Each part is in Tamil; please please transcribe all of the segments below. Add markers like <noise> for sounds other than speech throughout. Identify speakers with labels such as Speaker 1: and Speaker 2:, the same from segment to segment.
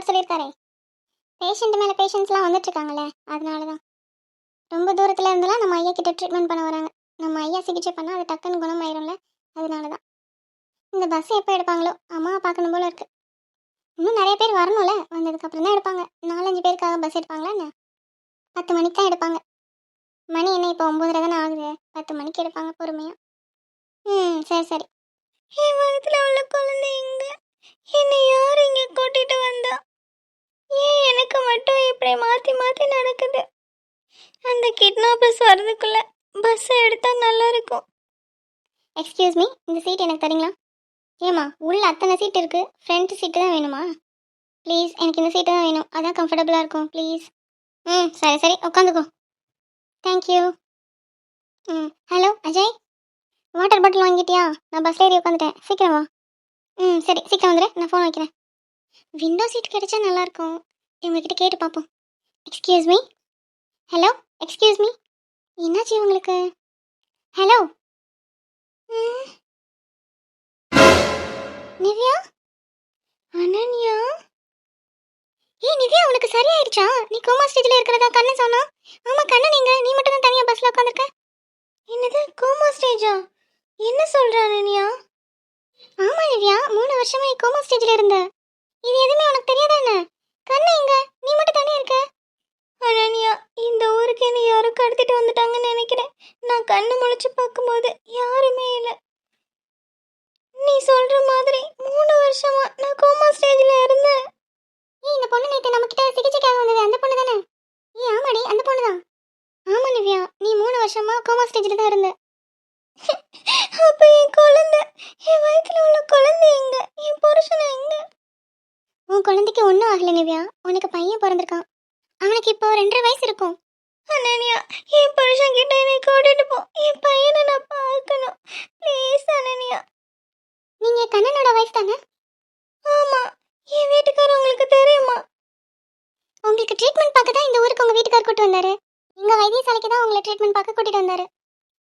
Speaker 1: வர சொல்லியிருக்காரே. பேஷண்ட் மேலே பேஷண்ட்ஸ்லாம் வந்துட்டுருக்காங்களே அதனால தான் ரொம்ப தூரத்தில் இருந்தெல்லாம் நம்ம ஐயா கிட்ட ட்ரீட்மெண்ட் பண்ண வராங்க. நம்ம ஐயா சிகிச்சை பண்ணால் அது டக்குன்னு குணமாயிரும்ல அதனால தான் இந்த பஸ் எப்போ எடுப்பாங்களோ அம்மாவை பார்க்கணும் போல இருக்குது இன்னும் நிறைய பேர் வரணும்ல வந்ததுக்கப்புறம் தான் எடுப்பாங்க. நாலஞ்சு பேருக்காக பஸ் எடுப்பாங்களா என்ன? பத்து மணிக்கு தான் எடுப்பாங்க. மணி என்ன இப்போ ஒம்பதுரை தானே ஆகுது. பத்து மணிக்கு எடுப்பாங்க பொறுமையாக ம் சரி சரி. என் உள்ள குழந்தை எங்க? என்னை யார் இங்கே கூட்டிகிட்டு வந்தா? ஏன் எனக்கு மட்டும் இப்படி மாற்றி மாற்றி நடக்குது? அந்த கிட்னாப்பர்ஸ் வர்றதுக்குள்ள பஸ்ஸை எடுத்தால் நல்லா இருக்கும் எக்ஸ்கியூஸ் மீ இந்த சீட் எனக்கு தரீங்களா? ஏமா உள்ள அத்தனை சீட் இருக்குது ஃப்ரண்ட் சீட்டு தான் வேணுமா? ப்ளீஸ் எனக்கு இந்த சீட்டு தான் வேணும். அதான் கம்ஃபர்டபுளாக இருக்கும். ப்ளீஸ் ம் சரி சரி. உட்காந்துக்கோ தேங்க்யூ ம் ஹலோ அஜய்? வாட்டர் பாட்டில் வாங்கிட்டியா? நான் பஸ்ல ஏறி உட்காந்துட்டேன் சீக்கிரம் வா. ம் சரி சீக்கிரம் வந்துடு நான் ஃபோன் வைக்கிறேன். விண்டோ சீட் கிடைச்சா நல்லாயிருக்கும். இவங்கக்கிட்ட கேட்டு பார்ப்போம். Excuse me hello excuse me என்னாச்சு உங்களுக்கு ஹலோ நிவ்யா? அனன்யா? ஏய் நிவ்யா உனக்கு சரியாயிடுச்சா? நீ கோமா ஸ்டேஜில் இருக்கிறதா கண்ணன் சொன்னா ஆமாம் கண்ணன் நீங்கள் நீ மட்டும் தான் தனியாக பஸ்ஸில் உட்காந்துருக்க என்னது கோமா ஸ்டேஜா என்ன சொல்கிற அனன்யா? ஆமாம் நிவ்யா மூணு வருஷமா நீ கோமா ஸ்டேஜில் இருந்த. இது எதுவுமே உனக்கு தெரியாதா என்ன கண்ணு எங்க? நீ மட்டும் தனியா இருக்க? அனன்யா இந்த ஊருக்கு என்ன யாரும் கடத்திட்டு வந்துட்டாங்கன்னு நினைக்கிறேன். நான் கண்ணு முழிச்சு பார்க்கும்போது யாருமே இல்லை. நீ சொல்ற மாதிரி மூணு வருஷமா நான் கோமா ஸ்டேஜ்ல இருந்தேன். ஏ இந்த பொண்ணு நேற்று நம்ம கிட்ட சிகிச்சைக்காக வந்தது. அந்த பொண்ணு தானே? ஏ ஆமாடி அந்த பொண்ணு தான். ஆமா நிவ்யா நீ மூணு வருஷமா கோமா ஸ்டேஜ்ல தான் இருந்த. <laughs> அப்ப என் குழந்தை என் வயிற்றுல உள்ள குழந்தை எங்க? என் புருஷன் எங்க? உன் குழந்தைக்கு ஒன்றும் ஆகல நிவ்யா. உனக்கு பையன் பிறந்திருக்கான். அவனுக்கு இப்போ ரெண்டரை வயசு இருக்கும். அனன்யா என் புருஷன் கிட்ட என்னை கூட்டிட்டு போ. என் பையனை நான் பார்க்கணும். ப்ளீஸ் அனன்யா நீங்க கண்ணனோட வைஃப் தானே? ஆமா. என் வீட்டுக்காரர் உங்களுக்கு தெரியுமா? உங்களுக்கு ட்ரீட்மெண்ட் பார்க்க தான் இந்த ஊருக்கு உங்க வீட்டுக்காரர் கூட்டு வந்தாரு. எங்க வைத்தியசாலைக்கு தான் உங்களை ட்ரீட்மெண்ட் பார்க்க கூட்டிட்டு வந்தாரு.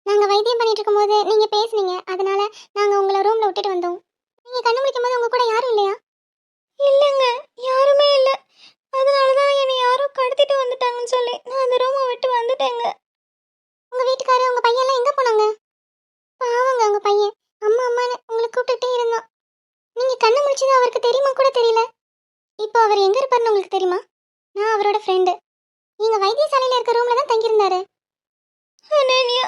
Speaker 1: நாங்க வைத்தியம் பண்ணிட்டு இருக்கும்போது நீங்க பேசுனீங்க. அதனால நாங்க உங்களை ரூம்ல விட்டுட்டு வந்தோம். நீங்க கண்ணு முடிக்கும் போது உங்க கூட யாரும் இல்லையா இல்லைங்க யாருமே இல்ல அதனால தான் என்னை யாரோ கடத்திட்டு வந்துட்டாங்கன்னு சொல்லி நான் அந்த ரூமை விட்டு வந்துட்டேங்க உங்க வீட்டுக்காரர் உங்க பையன் எல்லாம் எங்க போனாங்க பாவங்க உங்க பையன் அம்மா அம்மான்னு உங்களை கூப்பிட்டுட்டே இருந்தான் நீங்க கண்ணு முடிச்சது அவருக்கு தெரியுமா கூட தெரியல இப்போ அவர் எங்க இருப்பாருன்னு உங்களுக்கு தெரியுமா நான் அவரோட ஃப்ரெண்டு நீங்க வைத்தியசாலையில இருக்க ரூம்ல தான் தங்கியிருந்தாரு அனன்யா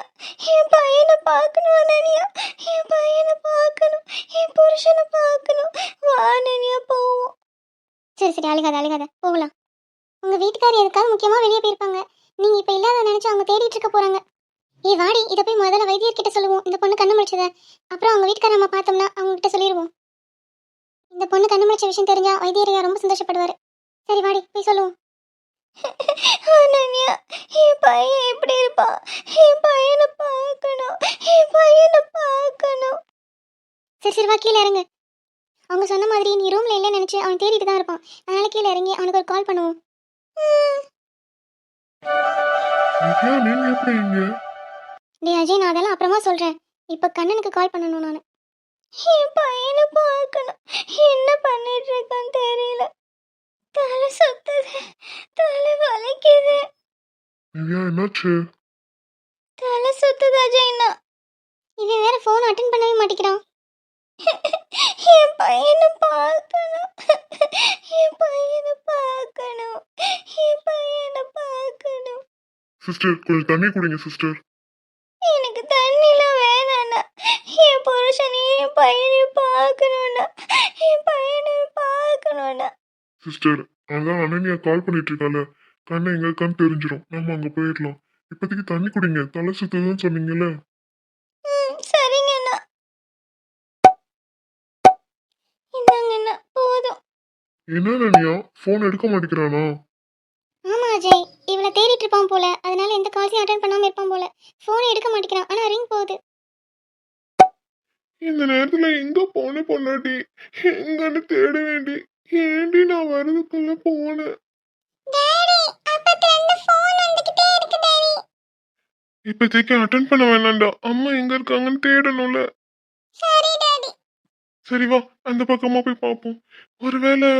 Speaker 1: என் பையனை பார்க்கணும் அனன்யா. என் பையனை பார்க்கணும். என் புருஷனை பார்க்கணும். வா அனன்யா போவோம். சரி சரி அழுகாத அழுகாத. போகலாம். உங்க வீட்டுக்காரர் எதுக்காக முக்கியமா வெளியே போயிருப்பாங்க. நீங்க இப்ப இல்லாத நினைச்சு அவங்க தேடிட்டு இருக்க போறாங்க. ஏ வாடி இதை போய் முதல்ல வைத்தியர்கிட்ட சொல்லுவோம். இந்த பொண்ணு கண்ணு முடிச்சத அப்புறம் அவங்க வீட்டுக்கார நம்ம பார்த்தோம்னா அவங்க கிட்ட சொல்லிடுவோம். இந்த பொண்ணு கண்ணு முடிச்ச விஷயம் தெரிஞ்சா வைத்தியரையா ரொம்ப சந்தோஷப்படுவாரு. சரி வாடி போய் சொல்லுவோம். அனன்யா என் பையன் எப்படி இருப்பான் என் பையனை பார்க்கணும். என் பையனை பார்க்கணும். சரி சரி வா கீழே இறங்கு. அவங்க சொன்ன மாதிரி நீ ரூம்ல இல்லைன்னு நினைச்சு அவன் தேடிட்டு தான் இருப்பான். அதனால கீழே இறங்கி அவனுக்கு ஒரு கால் பண்ணுவோம். டேய் அஜய் நான் அதெல்லாம் அப்புறமா சொல்றேன். இப்ப கண்ணனுக்கு கால் பண்ணணும் நான். என் பையனை பார்க்கணும். என்ன பண்ணிட்டு இருக்கான்னு தெரியல. தலை சுத்துது தலை வலிக்குது
Speaker 2: நிவ்யா என்னாச்சு?
Speaker 1: தலை சுத்துது அஜய்னா இவன் வேற ஃபோன் அட்டன் பண்ணவே மாட்டேங்கிறான். என் பையனை பார்க்கணும். என் பையனை பார்க்கணும். என் பையனை பார்க்கணும்.
Speaker 2: சிஸ்டர் கொஞ்சம் தண்ணி குடிங்க சிஸ்டர்
Speaker 1: எனக்கு தண்ணிலாம் வேணாண்ணா என் புருஷனையும் என் பையனையும் பார்க்கணும்ண்ணா என் பையனையும் பார்க்கணும்ண்ணா
Speaker 2: சிஸ்டர் அதான் அனன்யா கால் பண்ணிட்டு இருக்கால. கண்ணை எங்க இருக்கான்னு தெரிஞ்சிடும். நம்ம அங்க போயிடலாம். இப்போதைக்கு தண்ணி குடிங்க. தலை சுத்துதுன்னு சொன்னீங்கல்ல? என்ன அனன்யா ஃபோன் எடுக்க மாட்டேங்கிறானா?
Speaker 1: ஆமா அஜய். இவளை தேடிட்டு இருப்பான் போல. அதனால எந்த கால்ஸையும் அட்டன் பண்ணாம இருப்பான் போல. ஃபோனை எடுக்க மாட்டேங்கிறான். ஆனா ரிங் போகுது.
Speaker 2: இந்த நேரத்துல எங்க போன பொண்ணாட்டி எங்கன்னு தேட வேண்டி. ஏண்டி நான் வரதுக்குள்ள போனேன்? இப்போதைக்கு அட்டன் பண்ண வேணாம்டா. அம்மா எங்க இருக்காங்கன்னு தேடணும்ல.
Speaker 1: சரி டாடி
Speaker 2: சரி வா அந்த பக்கமா போய் பார்ப்போம். ஒருவேளை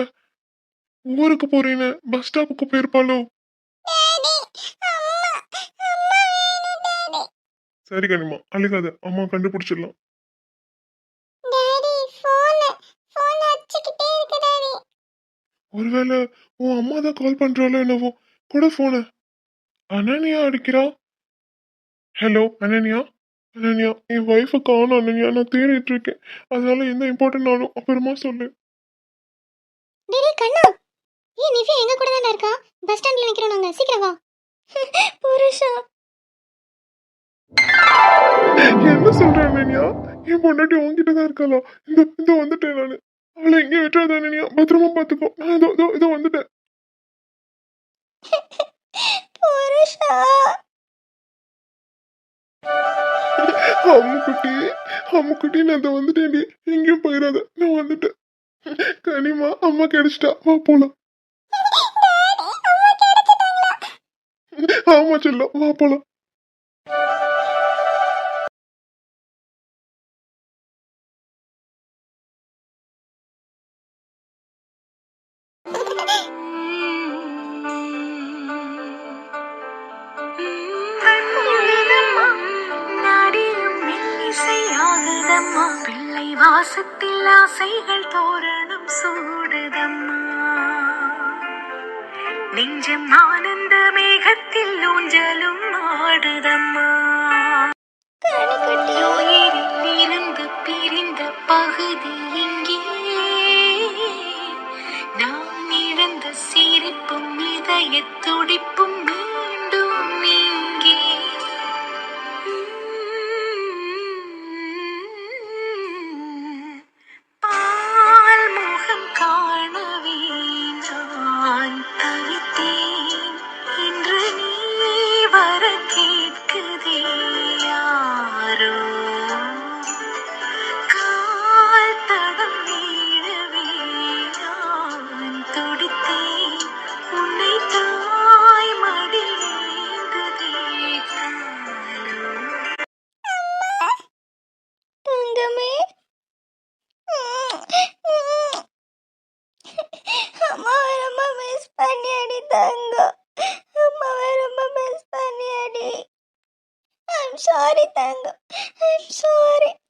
Speaker 2: ஊருக்கு போறேன்னு பஸ் ஸ்டாப்புக்கு போயிருப்பாளோ? சரி கனிமா அழுகாத. அம்மா கண்டுபிடிச்சிடலாம். ஒருவேளை உன் அம்மா தான் கால் பண்றாளோ என்னவோ? கூட போன அனன்யா அடிக்கிறா? ஹலோ அனன்யா? அனன்யா என் ஒய்ஃபை காணும் அனன்யா. நான் தேடிட்டு இருக்கேன். அதனால எந்த இம்பார்ட்டன்ட்னாலும் அப்புறமா சொல்லு.
Speaker 3: டேடி கண்ணா. ஏய் நிவ்யா எங்க கூட தானே இருக்கா? பஸ் ஸ்டாண்ட்ல நிக்கிறோம் நாங்க. சீக்கிரம் வா. <laughs> புருஷா.
Speaker 2: என்ன சொல்ற அனன்யா? என் பொண்டாட்டி உன்கிட்ட தான் இருக்காளா? இந்த இதோ வந்துட்டேன் நானு. அவளை எங்கேயும் விட்டுறாத அனன்யா. பத்திரமா பாத்துக்கோ. நான் இதோ இதோ இதோ வந்துட்டேன். <laughs>
Speaker 3: புருஷா.
Speaker 2: அம்முக்குட்டி அம்முக்குட்டி நான் இதோ வந்துட்டேன்டி எங்கேயும் போயிடாத. நான் வந்துட்டேன். கனிமா அம்மா கிடைச்சிட்டா. வா போலாம். <laughs> ஆமா செல்லம். வா போலாம்.
Speaker 4: சூடுதம்மா நெஞ்சம் ஆனந்த மேகத்தில் ஊஞ்சலும் ஆடுதம்மா
Speaker 3: sorry, Tango. I'm sorry.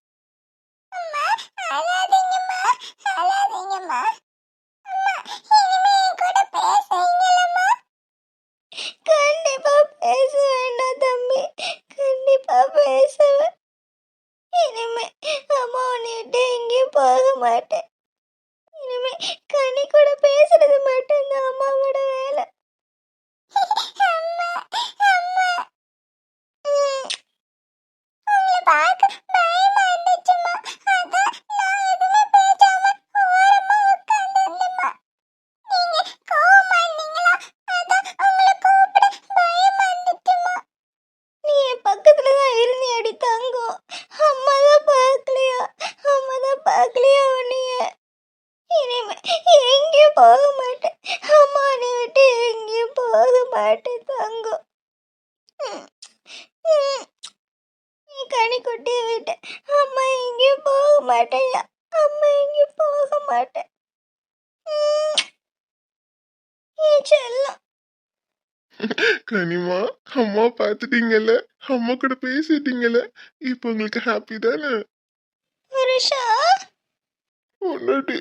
Speaker 3: செல்லம்.
Speaker 2: கனிமா அம்மா பார்த்துட்டீங்கல்ல? அம்மா கூட பேசிட்டீங்கல்ல? இப்போ உங்களுக்கு ஹாப்பி தானே?
Speaker 3: புருஷா.
Speaker 2: முன்னாடி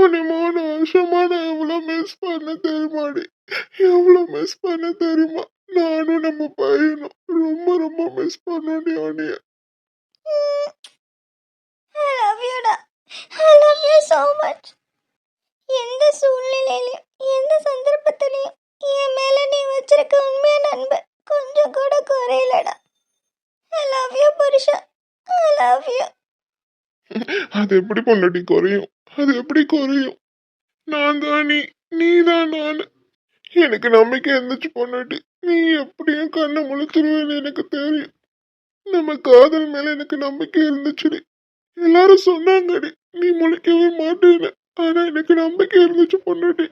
Speaker 2: உன்னை மூணு வருஷமா நான் எவ்வளோ மிஸ் பண்ண தெரியுமாடி எவ்வளோ மிஸ் பண்ண தெரியுமா? நானும் நம்ம பையனும் ரொம்ப ரொம்ப மிஸ் பண்ணோடி
Speaker 3: I love யூடா I love you so much எந்த சூழ்நிலையிலையும் எந்த சந்தர்ப்பத்திலையும் என் மேல நீ வச்சிருக்க உண்மையான அன்பு கொஞ்சம் கூட குறையலடா ஐ லவ் யூ புருஷா ஐ லவ் யூ
Speaker 2: அது எப்படி பொண்டாட்டி குறையும்? அது எப்படி குறையும்? நான் தான் நீ நீ தான் நான். எனக்கு நம்பிக்கை இருந்துச்சு பொண்டாட்டி. நீ எப்படியும் கண்ணை முழிச்சிருவேன்னு எனக்கு தெரியும். நம்ம காதல் மேல எனக்கு நம்பிக்கை இருந்துச்சுடி. எல்லாரும் சொன்னாங்கடி நீ முழிக்கவே மாட்டேன்னு. ஆனா எனக்கு நம்பிக்கை இருந்துச்சு பொண்டாட்டி.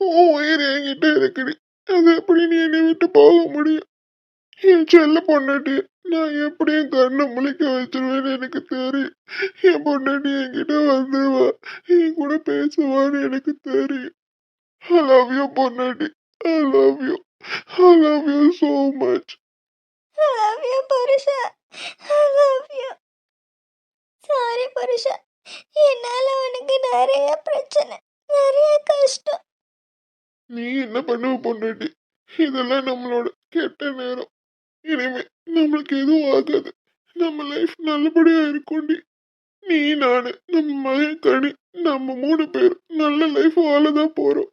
Speaker 2: ஓ உயிர் என்கிட்ட இருக்குடி. அது எப்படி நீ என்னை விட்டு போக முடியும்? என் செல்ல பொண்டாட்டி நான் எப்படி என் கண்ணை முழிக்க வச்சிருவேன்னு எனக்கு தெரியும். என் பொண்டாட்டி என்கிட்ட வந்துருவா. என் கூட பேசுவான்னு எனக்கு தெரியும். ஐ லவ் யூ பொண்டாட்டி. I love you I love you so much
Speaker 1: I love you, புருஷா. Love you. சாரி புருஷா. என்னால உனக்கு நிறைய பிரச்சனை நிறைய கஷ்டம்.
Speaker 2: நீ என்ன பண்ணுவ பொண்டாட்டி? இதெல்லாம் நம்மளோட கெட்ட நேரம். இனிமே நம்மளுக்கு எதுவும் ஆகாது. நம்ம லைஃப் நல்லபடியா இருக்கும்டி. நீ நானு நம்ம மகன் கணி நம்ம மூணு பேர் நல்ல லைஃப் வாழதான் போறோம்.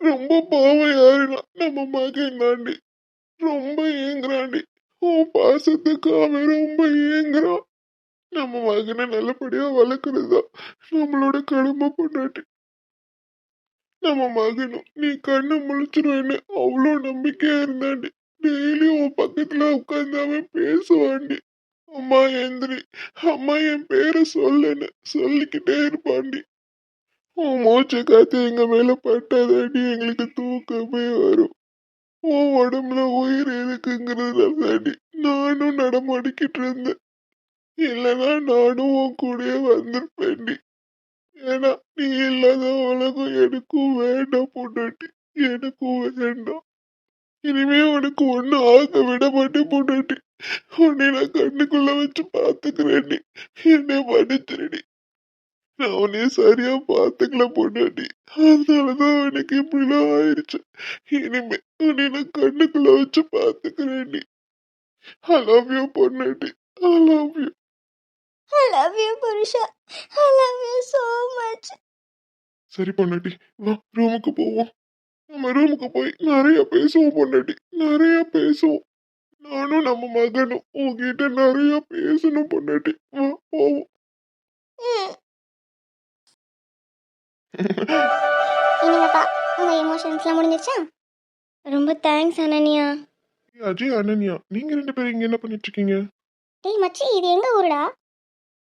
Speaker 2: ரொம்ப பாவம் யாருன்னா நம்ம மகன் தாண்டி. ரொம்ப ஏங்குறாண்டி உன் பாசத்துக்கு அவன் ரொம்ப ஏங்குறான். நம்ம மகனை நல்லபடியா வளர்க்கறது தான் நம்மளோட கடமை பொண்டாட்டி. நம்ம மகனும் நீ கண்ணை முழிச்சிருவேன்னு அவ்வளோ நம்பிக்கையா இருந்தாண்டி டெய்லி உன் பக்கத்துல உட்கார்ந்து அவன் பேசுவாண்டி அம்மா எந்திரி. அம்மா என் பேரை சொல்லுன்னு சொல்லிக்கிட்டே இருப்பாண்டி. உன் மூச்சை காத்து எங்க மேல பட்டாதாண்டி எங்களுக்கு தூக்கமே வரும். உன் உடம்புல உயிர் இருக்குங்கிறதாண்டி நானும் நடமாடிக்கிட்டு இருந்தேன். இல்லைன்னா நானும் உன் கூடயே வந்திருப்பேன்டி. ஏன்னா நீ இல்லாத உலகம் எனக்கும் வேண்டாம் பொண்டாட்டி. எனக்கும் வேண்டாம். இனிமே உனக்கு ஒண்ணு ஆக விட மாட்டேன் பொண்டாட்டி. உன்னை நான் கண்ணுக்குள்ள வச்சு பாத்துக்கிறேன்டி என்னை மன்னிச்சிருடி நான் உன்னைய சரியா பாத்துக்கல பொண்டாட்டி. அதனாலதான் எனக்கு இப்படிலாம் ஆயிடுச்சு இனிமே உன்னை நான் கண்ணுக்குள்ள வச்சு பாத்துக்கிறேன்டி ஐ லவ் யூ பொண்டாட்டி. I love you
Speaker 1: I love you, Purusha. I love you so much.
Speaker 2: சரி பொண்டாட்டி. வா ரூமுக்கு போவோம். நம்ம ரூமுக்கு போய் நிறைய பேசுவோம் பொண்டாட்டி. நிறைய பேசுவோம். நானும் நம்ம மகனும் உங்ககிட்ட நிறைய பேசணும் பொண்டாட்டி. வா போவோம். <laughs>
Speaker 1: என்னங்கப்பா உங்க எமோஷன்ஸ்லாம் முடிஞ்சிருச்சா? ரொம்ப தேங்க்ஸ் அனன்யா.
Speaker 2: ஏய், அஜய் அனன்யா நீங்க ரெண்டு பேரும் இங்க என்ன பண்ணிட்டு இருக்கீங்க
Speaker 1: டேய் மச்சி இது எங்க ஊருடா?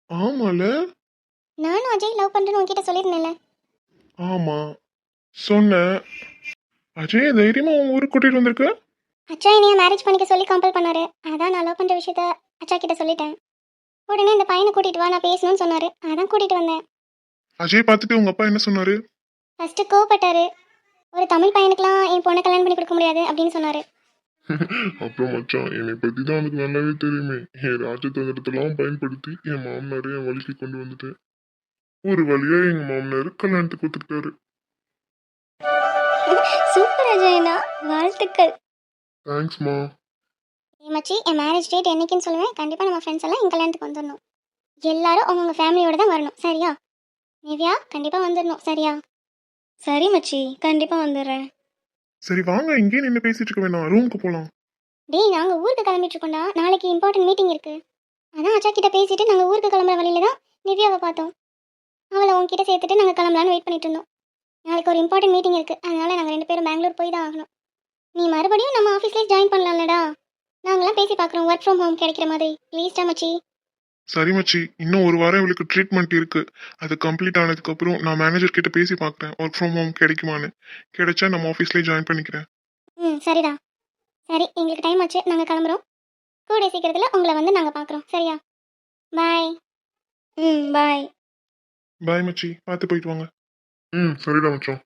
Speaker 2: ஆமால.
Speaker 1: நானும் அஜய் லவ் பண்றேன்னு உன்கிட்ட சொல்லியிருந்தேன்ல.
Speaker 2: ஆமா. சொன்னேன். அஜய் தைரியமா உங்க ஊருக்கு கூட்டிட்டு வந்திருக்க?
Speaker 1: அச்சா என்னைய மேரேஜ் பண்ணிக்க சொல்லி கம்பல் பண்ணாரு. அதான் நான் லவ் பண்ற விஷயத்த அச்சா கிட்ட சொல்லிட்டேன். உடனே இந்த பையனை கூட்டிட்டு வா நான் பேசணும்னு சொன்னாரு. அதான் கூட்டிட்டு வந்தேன்.
Speaker 2: அஜய் பார்த்துட்டு உங்க அப்பா என்ன சொன்னாரு?
Speaker 1: ஃபர்ஸ்ட் கோவப்பட்டாரு. ஒரு தமிழ் பையனுக்குலாம் என் பொண்ணை கல்யாணம் பண்ணி கொடுக்க முடியாது அப்படின்னு சொன்னாரு. <laughs>
Speaker 2: அப்புறம் மச்சான் என்னை பத்தி தான் உனக்கு நல்லாவே தெரியுமே. என் ராஜதந்திரத்தெல்லாம் பயன்படுத்தி என் மாமனாரை என் வழிக்கு கொண்டு வந்துட்டேன். ஒரு வழியா எங்க மாமனார் கல்யாணத்துக்கு ஒத்துக்கிட்டாரு.
Speaker 1: சூப்பர் அஜய்னா வாழ்த்துக்கள்.
Speaker 2: தேங்க்ஸ்மா
Speaker 1: ஏ மச்சி என் மேரேஜ் டேட் என்னைக்குன்னு சொல்லுவேன். கண்டிப்பாக நம்ம ஃப்ரெண்ட்ஸ் எல்லாம் என் கல்யாணத்துக்கு வந்துடணும். எல்லாரும் அவங்கவுங்க ஃபேமிலியோட தான் வரணும். சரியா? நிவ்யா கண்டிப்பாக வந்துடணும். சரியா? சரி மச்சி. கண்டிப்பாக வந்துடுறேன்.
Speaker 2: சரி வாங்க. இங்கே நின்று பேசிட்டு இருக்க வேணாம். ரூமுக்கு போலாம்.
Speaker 1: டேய் நாங்கள் ஊருக்கு கிளம்பிட்டு இருக்கோம்டா. நாளைக்கு இம்பார்ட்டன்ட் மீட்டிங் இருக்கு. அதான் அச்சா கிட்ட பேசிட்டு நாங்கள் ஊருக்கு கிளம்புற வழியில தான் நிவ்யாவை பார்த்தோம். அவளை உங்ககிட்ட சேர்த்துட்டு நாங்கள் கிளம்பலான்னு வெயிட் பண்ணிட்டு இருந்தோம். நாளைக்கு ஒரு இம்பார்ட்டன்ட் மீட்டிங் இருக்கு. அதனால நாங்கள் ரெண்டு பேரும் பெங்களூர் போய் தான் ஆகணும். நீ மறுபடியும் நம்ம ஆஃபீஸ்லேயே ஜாயின் பண்ணலாம்லடா. நாங்களாம் பேசி பார்க்குறோம். ஒர்க் ஃப்ரம் ஹோம் கிடைக்கிற மாதிரி. ப்ளீஸ்டா மச்சி.
Speaker 2: சரி மச்சி. இன்னும் ஒரு வாரம் இவளுக்கு ட்ரீட்மெண்ட் இருக்கு. அது கம்ப்ளீட் ஆனதுக்கு அப்புறம் நான் மேனேஜர் கிட்ட பேசி பார்க்குறேன். ஒர்க் ஃப்ரம் ஹோம் கிடைக்குமான்னு. கிடைச்சா நம்ம ஆஃபீஸ்லேயே ஜாயின் பண்ணிக்கிறேன்.
Speaker 1: ம் சரிடா. சரி எங்களுக்கு டைம் ஆச்சு. நாங்கள் கிளம்புறோம். கூடிய சீக்கிரத்தில் உங்களை வந்து நாங்கள் பார்க்குறோம். சரியா? பாய் ம் பாய்
Speaker 2: பாய் மச்சி. பார்த்து போயிட்டு வாங்க. ம் சரிடா மச்சான்.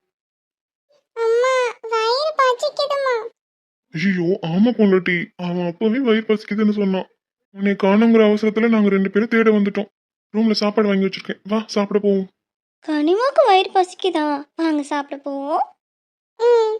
Speaker 1: அம்மா வயிறு பசிக்குதுமா
Speaker 2: ஐயோ ஆமா பொண்டாட்டி. அவன் அப்பவே வயிறு பசிக்குதுன்னு சொன்னான். உன்னை காணுங்கிற அவசரத்துல நாங்க ரெண்டு பேரும் தேட வந்துட்டோம். ரூம்ல சாப்பாடு வாங்கி வச்சிருக்கேன். வா சாப்பிட போவோம்.
Speaker 1: கனிமாக்கு வயிறு பசிக்குதா? வாங்க சாப்பிட போவோம். ம்